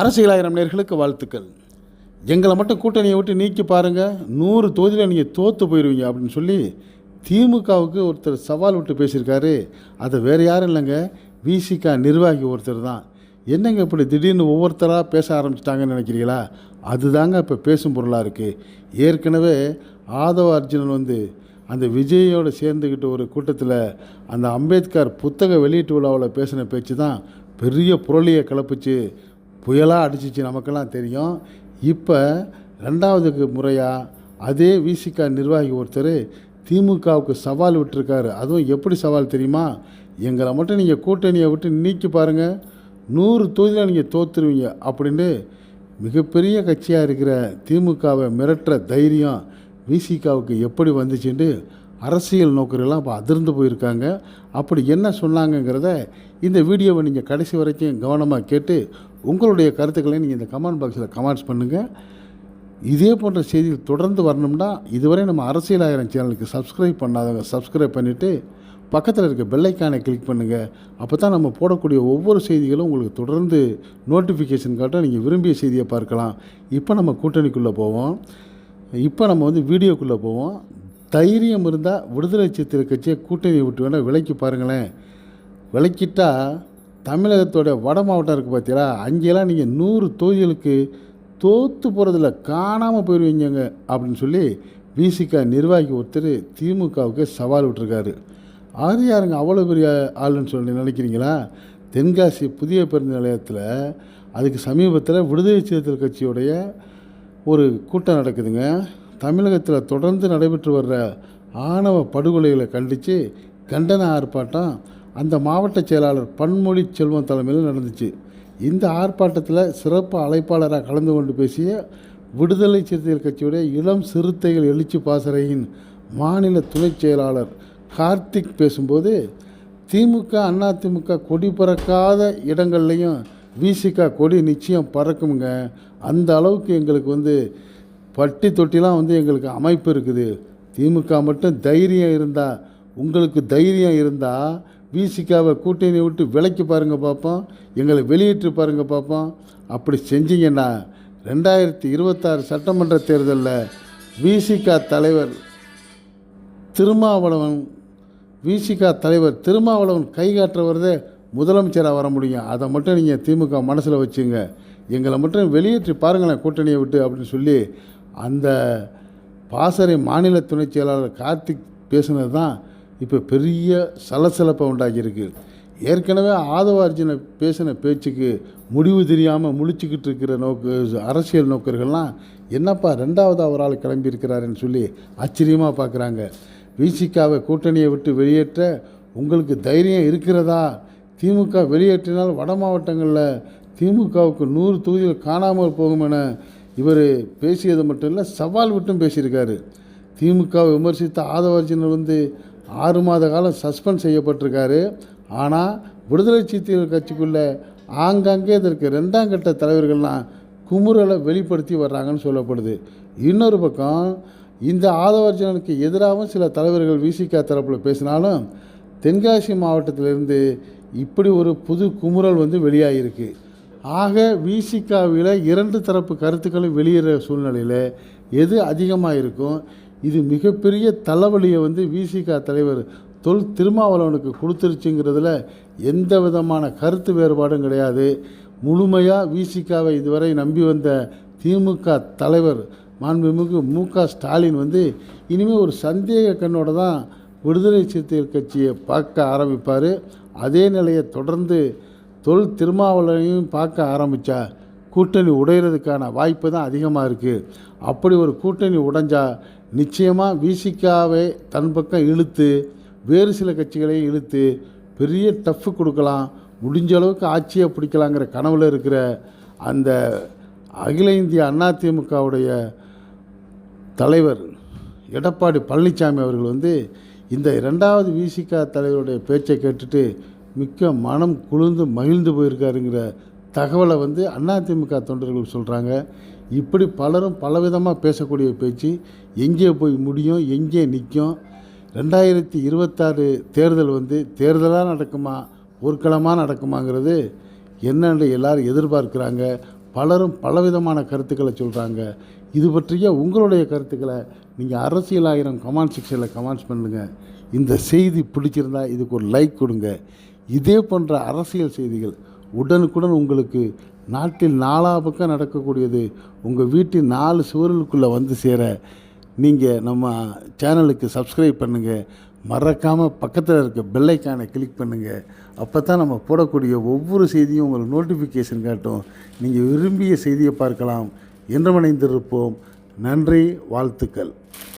அரசியலாயிரம் நேர்களுக்கு வாழ்த்துக்கள். எங்களை மட்டும் கூட்டணியை விட்டு நீக்கி பாருங்கள் நூறு தொகுதியில் நீங்கள் தோற்று போயிடுவீங்க அப்படின்னு சொல்லி திமுகவுக்கு ஒருத்தர் சவால் விட்டு பேசியிருக்காரு. அது வேறு யாரும் இல்லைங்க. விசிகா நிர்வாகி ஒருத்தர் தான். என்னங்க இப்படி திடீர்னு ஒவ்வொருத்தராக பேச ஆரம்பிச்சிட்டாங்கன்னு நினைக்கிறீங்களா? அதுதாங்க இப்போ பேசும் பொருளாக இருக்குது ஏற்கனவே ஆதவ அர்ஜுனன் வந்து அந்த விஜயோடு சேர்ந்துக்கிட்டு ஒரு கூட்டத்தில் அந்த அம்பேத்கர் புத்தக வெளியீட்டு விழாவில் பேசின பேச்சு தான் பெரிய புரளியை கிளப்பிச்சு. புயலாக அடிச்சிச்சு நமக்கெல்லாம் தெரியும். இப்போ ரெண்டாவதுக்கு முறையாக அதே விசிகா நிர்வாகி ஒருத்தர் திமுகவுக்கு சவால் விட்டுருக்காரு. அதுவும் எப்படி சவால் தெரியுமா? எங்களை மட்டும் நீங்கள் கூட்டணியை விட்டு நீக்கி பாருங்கள் நூறு தொகுதியில் நீங்கள் தோத்துருவீங்க அப்படின்னு மிகப்பெரிய கட்சியாக இருக்கிற திமுகவை மிரட்டுற தைரியம் விசிகாவுக்கு எப்படி வந்துச்சுன்னு அரசியல் நோக்கரெல்லாம் இப்போ அதிர்ந்து போயிருக்காங்க. அப்படி என்ன சொன்னாங்கங்கிறத இந்த வீடியோவை நீங்கள் கடைசி வரைக்கும் கவனமாக கேட்டு உங்களுடைய கருத்துக்களை நீங்கள் இந்த கமெண்ட் பாக்ஸில் கமெண்ட்ஸ் பண்ணுங்கள் இதே போன்ற செய்திகள் தொடர்ந்து வரணும்னா இதுவரை நம்ம அரசியல் ஆயிரம் சேனலுக்கு சப்ஸ்கிரைப் பண்ணாதவங்க சப்ஸ்கிரைப் பண்ணிவிட்டு பக்கத்தில் இருக்க பெல்லைக்கானை கிளிக் பண்ணுங்கள் அப்போ தான் நம்ம போடக்கூடிய ஒவ்வொரு செய்திகளும் உங்களுக்கு தொடர்ந்து நோட்டிஃபிகேஷன் காட்ட நீங்கள் விரும்பிய செய்தியை பார்க்கலாம். இப்போ நம்ம கூட்டணிக்குள்ளே போவோம். இப்போ நம்ம வந்து வீடியோக்குள்ளே போவோம். தைரியம் இருந்தால் விடுதலை சித்திர கட்சியை கூட்டணி விட்டு வேணால் விலைக்கு பாருங்களேன். விலைக்கிட்டால் தமிழகத்தோட வட மாவட்டம் இருக்குது பார்த்தீங்களா அங்கெல்லாம் நீங்கள் நூறு தொகுதிகளுக்கு தோற்று போகிறதில்ல காணாமல் போயிடுவீங்க அப்படின்னு சொல்லி விசிகா நிர்வாகி ஒருத்தர் திமுகவுக்கு சவால் விட்டுருக்காரு. அது யாருங்க? அவ்வளோ பெரிய ஆளுன்னு சொல்லி நினைக்கிறீங்களா? தென்காசி புதிய பேருந்து நிலையத்தில் அதுக்கு சமீபத்தில் விடுதலை சிறுத்தைகள் கட்சியுடைய ஒரு கூட்டம் நடக்குதுங்க. தமிழகத்தில் தொடர்ந்து நடைபெற்று வர்ற ஆணவ படுகொலைகளை கண்டித்து கண்டன ஆர்ப்பாட்டம் அந்த மாவட்ட செயலாளர் பன்மொழி செல்வம் தலைமையில் நடந்துச்சு. இந்த ஆர்ப்பாட்டத்தில் சிறப்பு அழைப்பாளராக கலந்து கொண்டு பேசிய விடுதலை சிறுத்தைகள் கட்சியுடைய இளம் சிறுத்தைகள் எழுச்சி பாசறையின் மாநில துணைச் செயலாளர் கார்த்திக் பேசும்போது திமுக அதிமுக கொடி பறக்காத இடங்கள்லையும் விசிகா கொடி நிச்சயம் பறக்குங்க அந்த அளவுக்கு எங்களுக்கு வந்து பட்டி தொட்டிலாம் வந்து எங்களுக்கு அமைப்பு இருக்குது. திமுக மட்டும் தைரியம் இருந்தால் உங்களுக்கு தைரியம் இருந்தால் விசிகாவை கூட்டணி விட்டு விலைக்கு பாருங்கள் பார்ப்போம் எங்களை வெளியிட்டு பாருங்கள் பார்ப்போம் அப்படி செஞ்சீங்கன்னா ரெண்டாயிரத்தி இருபத்தாறு சட்டமன்ற தேர்தலில் விசிகா தலைவர் திருமாவளவன் விசிகா தலைவர் திருமாவளவன் கை காட்டுறவரதே முதலமைச்சராக வர முடியும். அதை மட்டும் நீங்கள் திமுக மனசில் வச்சுங்க. எங்களை மட்டும் வெளியேற்றி பாருங்களேன் கூட்டணியை விட்டு அப்படின்னு சொல்லி அந்த பாசறை மாநில துணைச் செயலாளர் கார்த்திக் பேசுனது தான் இப்போ பெரிய சலசலப்பை உண்டாக்கியிருக்கு. ஏற்கனவே ஆதவ அர்ஜுனை பேசின பேச்சுக்கு முடிவு தெரியாமல் முழிச்சுக்கிட்டு இருக்கிற நோக்கு அரசியல் நோக்கர்கள்லாம் என்னப்பா ரெண்டாவது அவரால் ஆள் கிளம்பியிருக்கிறாருன்னு சொல்லி ஆச்சரியமாக பார்க்குறாங்க விசிகாவை கூட்டணியை விட்டு வெளியேற்ற உங்களுக்கு தைரியம் இருக்கிறதா? திமுக வெளியேற்றினால் வட மாவட்டங்களில் திமுகவுக்கு நூறு தொகுதிகள் காணாமல் போகும் என இவர் பேசியது மட்டும் இல்லை சவால் விட்டும் பேசியிருக்காரு. திமுகவை விமர்சித்த ஆதவர்ஜினர் வந்து ஆறு மாத காலம் சஸ்பெண்ட் செய்யப்பட்டிருக்காரு. ஆனால் விடுதலை சிறுத்தைகள் கட்சிக்குள்ளே ஆங்காங்கே இதற்கு ரெண்டாம் கட்ட தலைவர்கள்லாம் குமுறலை வெளிப்படுத்தி வர்றாங்கன்னு சொல்லப்படுது. இன்னொரு பக்கம் இந்த ஆதவர்ஜனனுக்கு எதிராகவும் சில தலைவர்கள் விசிகா தரப்பில் பேசினாலும் தென்காசி மாவட்டத்திலிருந்து இப்படி ஒரு புது குமுறல் வந்து வெளியாகிருக்கு ஆக விசிகாவில் இரண்டு தரப்பு கருத்துக்களும் வெளியிற சூழ்நிலையில் எது அதிகமாக இருக்கும்? இது மிகப்பெரிய தலைவலியை வந்து விசிகா தலைவர் தொல் திருமாவளவனுக்கு கொடுத்துருச்சுங்கிறதுல எந்த விதமான கருத்து வேறுபாடும் கிடையாது. முழுமையாக விசிகாவை இதுவரை நம்பி வந்த திமுக தலைவர் மாண்புமிகு மு க ஸ்டாலின் வந்து இனிமேல் ஒரு சந்தேக கண்ணோட தான் விடுதலை சிறுத்தைகள் கட்சியை பார்க்க ஆரம்பிப்பார். அதே நிலையை தொடர்ந்து தொல் திருமாவளவனையும் பார்க்க ஆரம்பித்தா கூட்டணி உடையிறதுக்கான வாய்ப்பு தான் அதிகமாக இருக்குது அப்படி ஒரு கூட்டணி உடைஞ்சா நிச்சயமாக விசிகாவை தன் பக்கம் இழுத்து வேறு சில கட்சிகளையும் இழுத்து பெரிய டஃப்பு கொடுக்கலாம் முடிஞ்ச அளவுக்கு ஆட்சியை பிடிக்கலாங்கிற கனவில் இருக்கிற அந்த அகில இந்திய அதிமுகவுடைய தலைவர் எடப்பாடி பழனிசாமி அவர்கள் வந்து இந்த இரண்டாவது விசிகா தலைவருடைய பேச்சை கேட்டுட்டு மிக்க மனம் குளிர்ந்து மகிழ்ந்து போயிருக்காருங்கிற தகவலை வந்து அதிமுக தொண்டர்கள் சொல்கிறாங்க இப்படி பலரும் பலவிதமாக பேசக்கூடிய பேச்சு எங்கே போய் முடியும் எங்கே நிற்கும்? ரெண்டாயிரத்தி இருபத்தாறு தேர்தல் வந்து தேர்தலாக நடக்குமா போர்க்களமாக நடக்குமாங்கிறது என்னென்று எல்லாரும் எதிர்பார்க்குறாங்க. பலரும் பலவிதமான கருத்துக்களை சொல்கிறாங்க இது பற்றிய உங்களுடைய கருத்துக்களை நீங்கள் அரசியல் ஆயிரம் கமெண்ட் செக்ஷனில் கமெண்ட்ஸ் பண்ணுங்கள் இந்த செய்தி பிடிச்சிருந்தா இதுக்கு ஒரு லைக் கொடுங்க. இதே போன்ற அரசியல் செய்திகள் உடனுக்குடன் உங்களுக்கு நாட்டில் நாலா பக்கம் நடக்கக்கூடியது உங்கள் வீட்டின் நாலு சுவர்களுக்குள்ளே வந்து சேர நீங்கள் நம்ம சேனலுக்கு சப்ஸ்கிரைப் பண்ணுங்கள் மறக்காமல் பக்கத்தில் இருக்க பெல்லைக்கானை கிளிக் பண்ணுங்கள் அப்போ தான் நம்ம போடக்கூடிய ஒவ்வொரு செய்தியும் உங்களுக்கு நோட்டிஃபிகேஷன் காட்டும். நீங்கள் விரும்பிய செய்தியை பார்க்கலாம். என்றும் நன்றி வாழ்த்துக்கள்.